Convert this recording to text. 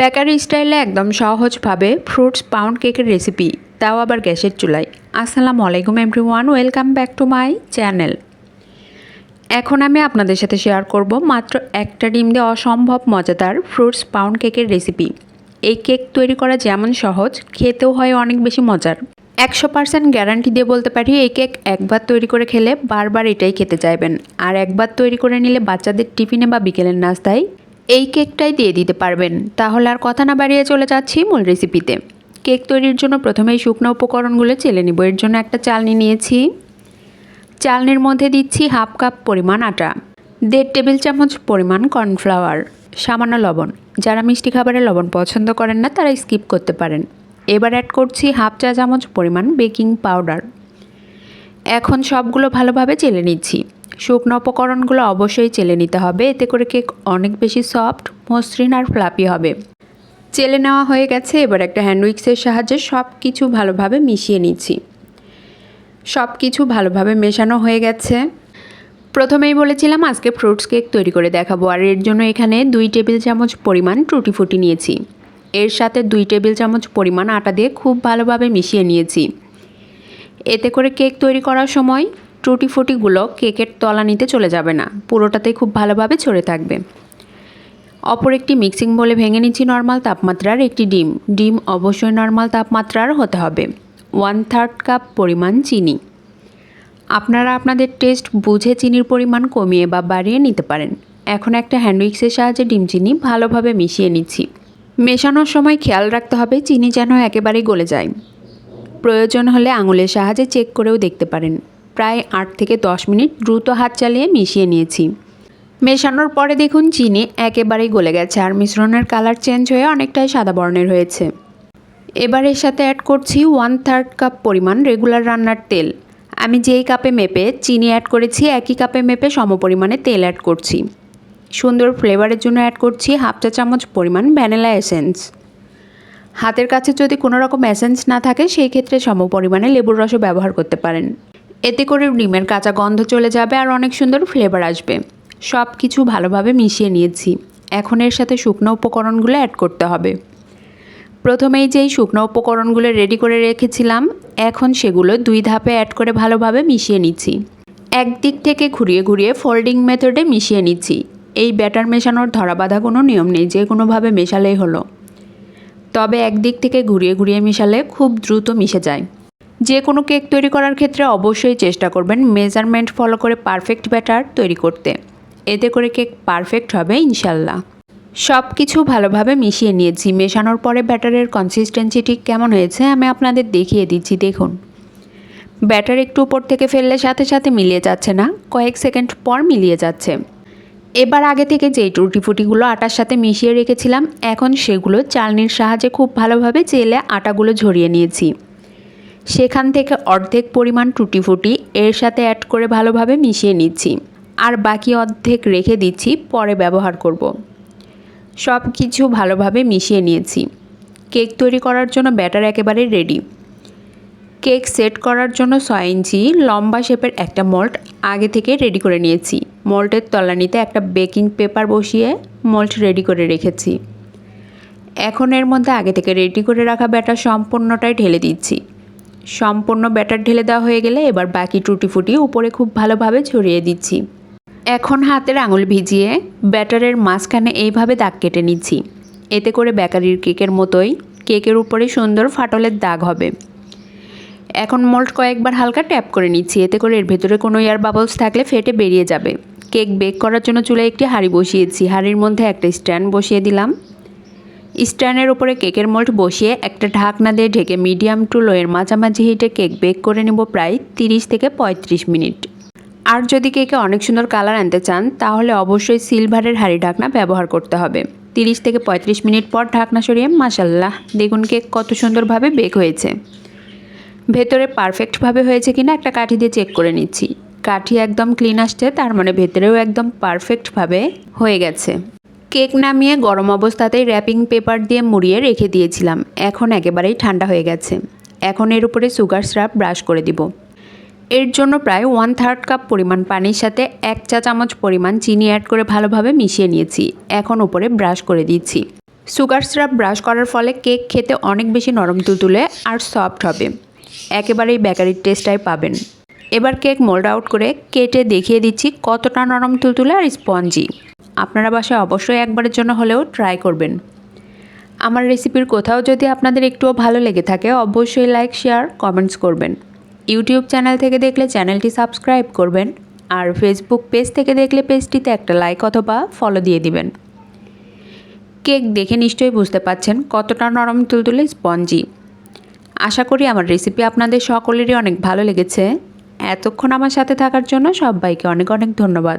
Bakery স্টাইলে একদম সহজভাবে ফ্রুটস পাউন্ড কেকের রেসিপি তাও আবার গ্যাসের চুলায়। আসসালামু আলাইকুম everyone welcome back to my channel এখন আমি আপনাদের সাথে শেয়ার করব মাত্র একটা ডিম দিয়ে অসম্ভব মজাদার ফ্রুটস পাউন্ড কেকের রেসিপি এই কেক তৈরি করা যেমন সহজ, খেতেও হয় অনেক বেশি মজার। একশো পার্সেন্ট গ্যারান্টি দিয়ে বলতে পারি, এই কেক একবার তৈরি করে খেলে বারবার এটাই খেতে চাইবেন। আর একবার তৈরি করে নিলে বাচ্চাদের টিফিনে বা বিকেলের নাস্তায় এই কেকটাই দিয়ে দিতে পারবেন। তাহলে আর কথা না বাড়িয়ে চলে যাচ্ছি মূল রেসিপিতে কেক তৈরির জন্য প্রথমেই শুকনো উপকরণগুলো চেলে নিব। এর জন্য একটা চালনি নিয়েছি। চালনির মধ্যে দিচ্ছি হাফ কাপ পরিমাণ আটা, দেড় টেবিল চামচ পরিমাণ কর্নফ্লাওয়ার, সামান্য লবণ। যারা মিষ্টি খাবারে লবণ পছন্দ করেন না, তারা স্কিপ করতে পারেন। এবার অ্যাড করছি হাফ চা চামচ পরিমাণ বেকিং পাউডার। এখন সবগুলো ভালোভাবে চেলে নিচ্ছি। শুকনো উপকরণগুলো অবশ্যই চেলে নিতে হবে। এতে করে কেক অনেক বেশি সফট, মসৃণ আর ফ্লাপি হবে। চেলে নেওয়া হয়ে গেছে, এবার একটা হ্যান্ড উইক্সের সাহায্যে সব কিছু ভালোভাবে মিশিয়ে নিচ্ছি। সব কিছু ভালোভাবে মেশানো হয়ে গেছে। প্রথমেই বলেছিলাম আজকে ফ্রুটস কেক তৈরি করে দেখাবো, আর এর জন্য এখানে দুই টেবিল চামচ পরিমাণ টুটি ফুটি নিয়েছি। এর সাথে দুই টেবিল চামচ পরিমাণ আটা দিয়ে খুব ভালোভাবে মিশিয়ে নিয়েছি। এতে করে কেক তৈরি করার সময় টুটি ফুটিগুলো কেকের তলানিতে চলে যাবে না। পুরোটাতে খুব ভালোভাবে ছড়ে থাকবে। অপর একটি মিক্সিং বলে ভেঙে নিচ্ছি নর্মাল তাপমাত্রার একটি ডিম। ডিম অবশ্যই নর্মাল তাপমাত্রার হতে হবে। ওয়ান থার্ড কাপ পরিমাণ চিনি। আপনারা আপনাদের টেস্ট বুঝে চিনির পরিমাণ কমিয়ে বা বাড়িয়ে নিতে পারেন। এখন একটা হ্যান্ডউইক্সের সাহায্যে ডিম চিনি ভালোভাবে মিশিয়ে নিচ্ছি। মেশানোর সময় খেয়াল রাখতে হবে চিনি যেন একেবারেই গলে যায়। প্রয়োজন হলে আঙুলের সাহায্যে চেক করেও দেখতে পারেন। প্রায় আট থেকে দশ মিনিট দ্রুত হাত চালিয়ে মিশিয়ে নিয়েছি। মেশানোর পরে দেখুন চিনি একেবারেই গলে গেছে আর মিশ্রণের কালার চেঞ্জ হয়ে অনেকটাই সাদা বর্ণের হয়েছে। এবার এর সাথে অ্যাড করছি ওয়ান থার্ড কাপ পরিমাণ রেগুলার রান্নার তেল। আমি যেই কাপে মেপে চিনি অ্যাড করেছি, একই কাপে মেপে সমপরিমাণে তেল অ্যাড করছি। সুন্দর ফ্লেভারের জন্য অ্যাড করছি হাফ চা চামচ পরিমাণ ভ্যানিলা এসেন্স হাতের কাছে যদি কোনো রকম এসেন্স না থাকে, সেই ক্ষেত্রে সমপরিমাণে লেবুর রসও ব্যবহার করতে পারেন। এতে করে ডিমের কাঁচা গন্ধ চলে যাবে আর অনেক সুন্দর ফ্লেভার আসবে। সব কিছু ভালোভাবে মিশিয়ে নিয়েছি। এখন এর সাথে শুকনো উপকরণগুলো অ্যাড করতে হবে। প্রথমেই যেই শুকনো উপকরণগুলো রেডি করে রেখেছিলাম, এখন সেগুলো দুই ধাপে অ্যাড করে ভালোভাবে মিশিয়ে নিচ্ছি। একদিক থেকে ঘুরিয়ে ঘুরিয়ে ফোল্ডিং মেথডে মিশিয়ে নিচ্ছি। এই ব্যাটার মেশানোর ধরা বাঁধা কোনো নিয়ম নেই, যে কোনোভাবে মেশালেই হলো। তবে একদিক থেকে ঘুরিয়ে ঘুরিয়ে মিশালে খুব দ্রুত মিশে যায়। যে কোনো কেক তৈরি করার ক্ষেত্রে অবশ্যই চেষ্টা করবেন মেজারমেন্ট ফলো করে পারফেক্ট ব্যাটার তৈরি করতে। এতে করে কেক পারফেক্ট হবে ইনশাল্লাহ সব কিছু ভালোভাবে মিশিয়ে নিয়েছি। মেশানোর পরে ব্যাটারের কনসিস্টেন্সি ঠিক কেমন হয়েছে আমি আপনাদের দেখিয়ে দিচ্ছি, দেখুন। ব্যাটার একটু উপর থেকে ফেললে সাথে সাথে মিলিয়ে যাচ্ছে না, কয়েক সেকেন্ড পর মিলিয়ে যাচ্ছে। এবার আগে থেকে যেই টুটি ফুটিগুলো আটার সাথে মিশিয়ে রেখেছিলাম, এখন সেগুলো চালনির সাহায্যে খুব ভালোভাবে চেলে আটাগুলো ঝরিয়ে নিয়েছি। সেখান থেকে অর্ধেক পরিমাণ টুটি ফুটি এর সাথে অ্যাড করে ভালোভাবে মিশিয়ে নিচ্ছি। আর বাকি অর্ধেক রেখে দিচ্ছি, পরে ব্যবহার করব। সব কিছু ভালোভাবে মিশিয়ে নিয়েছি। কেক তৈরি করার জন্য ব্যাটার একেবারে রেডি কেক সেট করার জন্য ছয় ইঞ্চি লম্বা শেপের একটা মল্ট আগে থেকে রেডি করে নিয়েছি। মল্টের তলানিতে একটা বেকিং পেপার বসিয়ে মল্ট রেডি করে রেখেছি। এখন এর মধ্যে আগে থেকে রেডি করে রাখা ব্যাটার সম্পূর্ণটাই ঢেলে দিচ্ছি। সম্পূর্ণ ব্যাটার ঢেলে দেওয়া হয়ে গেলে এবার বাকি টুটি ফুটি উপরে খুব ভালোভাবে ছড়িয়ে দিচ্ছি। এখন হাতের আঙুল ভিজিয়ে ব্যাটারের মাঝখানে এইভাবে দাগ কেটে নিচ্ছি। এতে করে বেকারির কেকের মতোই কেকের উপরে সুন্দর ফাটলের দাগ হবে। এখন মোল্ড কয়েকবার হালকা ট্যাপ করে নিচ্ছি, এতে করে এর ভেতরে কোনো এয়ার বাবলস থাকলে ফেটে বেরিয়ে যাবে। কেক বেক করার জন্য চুলায় একটি হাঁড়ি বসিয়েছি। হাঁড়ির মধ্যে একটা স্ট্যান্ড বসিয়ে দিলাম। স্ট্যান্ডের উপরে কেকের মোল্ড বসিয়ে একটা ঢাকনা দিয়ে ঢেকে মিডিয়াম টু লোয়ের মাঝামাঝি হিটে কেক বেক করে নেব প্রায় তিরিশ থেকে পঁয়ত্রিশ মিনিট। আর যদি কেকে অনেক সুন্দর কালার আনতে চান, তাহলে অবশ্যই সিলভারের হাঁড়ি ঢাকনা ব্যবহার করতে হবে। তিরিশ থেকে পঁয়ত্রিশ মিনিট পর ঢাকনা সরিয়ে মাসাল্লাহ দেখুন কেক কত সুন্দরভাবে বেক হয়েছে। ভেতরে পারফেক্টভাবে হয়েছে কিনা একটা কাঠি দিয়ে চেক করে নিচ্ছি। কাঠি একদম ক্লিন আসছে, তার মানে ভেতরেও একদম পারফেক্টভাবে হয়ে গেছে। কেক নামিয়ে গরম অবস্থাতেই র্যাপিং পেপার দিয়ে মুড়িয়ে রেখে দিয়েছিলাম। এখন একেবারেই ঠান্ডা হয়ে গেছে। এখন এর উপরে সুগার স্রাপ ব্রাশ করে দিব। এর জন্য প্রায় ওয়ান থার্ড কাপ পরিমাণ পানির সাথে এক চা চামচ পরিমাণ চিনি অ্যাড করে ভালোভাবে মিশিয়ে নিয়েছি। এখন উপরে ব্রাশ করে দিচ্ছি। সুগার সিরাপ ব্রাশ করার ফলে কেক খেতে অনেক বেশি নরম তুলতুলে আর সফট হবে। একেবারেই বেকারির টেস্টটাই পাবেন। এবার কেক মোল্ড আউট করে কেটে দেখিয়ে দিচ্ছি কতটা নরম তুলতুলে আর স্পঞ্জি আপনারা বাসায় অবশ্যই একবারের জন্য হলেও ট্রাই করবেন। আমার রেসিপির কোথাও যদি আপনাদের একটুও ভালো লেগে থাকে, অবশ্যই লাইক শেয়ার কমেন্টস করবেন। ইউটিউব চ্যানেল থেকে দেখলে চ্যানেলটি সাবস্ক্রাইব করবেন আর ফেসবুক পেজ থেকে দেখলে পেজটিতে একটা লাইক অথবা ফলো দিয়ে দিবেন। কেক দেখে নিশ্চয়ই বুঝতে পাচ্ছেন কতটা নরম তুলতুলে স্পঞ্জি আশা করি আমার রেসিপি আপনাদের সকলেরই অনেক ভালো লেগেছে। এতক্ষণ আমার সাথে থাকার জন্য সবাইকে অনেক অনেক ধন্যবাদ।